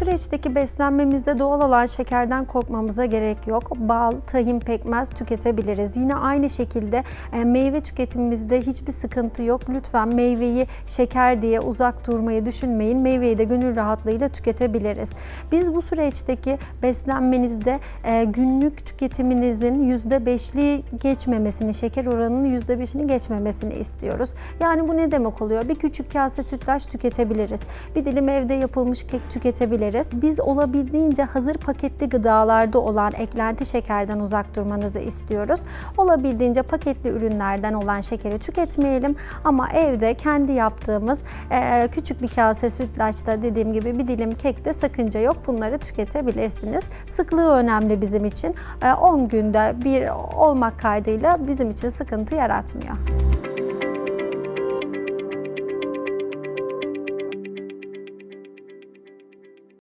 süreçteki beslenmemizde doğal olan şekerden korkmamıza gerek yok. Bal, tahin, pekmez tüketebiliriz. Yine aynı şekilde e, meyve tüketimimizde hiçbir sıkıntı yok. Lütfen meyveyi şeker diye uzak durmayı düşünmeyin. Meyveyi de gönül rahatlığıyla tüketebiliriz. Biz bu süreçteki beslenmenizde e, günlük tüketiminizin %5'li geçmemesini, şeker oranının %5'ini geçmemesini istiyoruz. Yani bu ne demek oluyor? Bir küçük kase sütlaç tüketebiliriz. Bir dilim evde yapılmış kek tüketebiliriz. Biz olabildiğince hazır paketli gıdalarda olan eklenti şekerden uzak durmanızı istiyoruz. Olabildiğince paketli ürünlerden olan şekeri tüketmeyelim ama evde kendi yaptığımız e, küçük bir kase sütlaçta dediğim gibi bir dilim kekte sakınca yok. Bunları tüketebilirsiniz. Sıklığı önemli bizim için. E, 10 günde bir olmak kaydıyla bizim için sıkıntı yaratmıyor.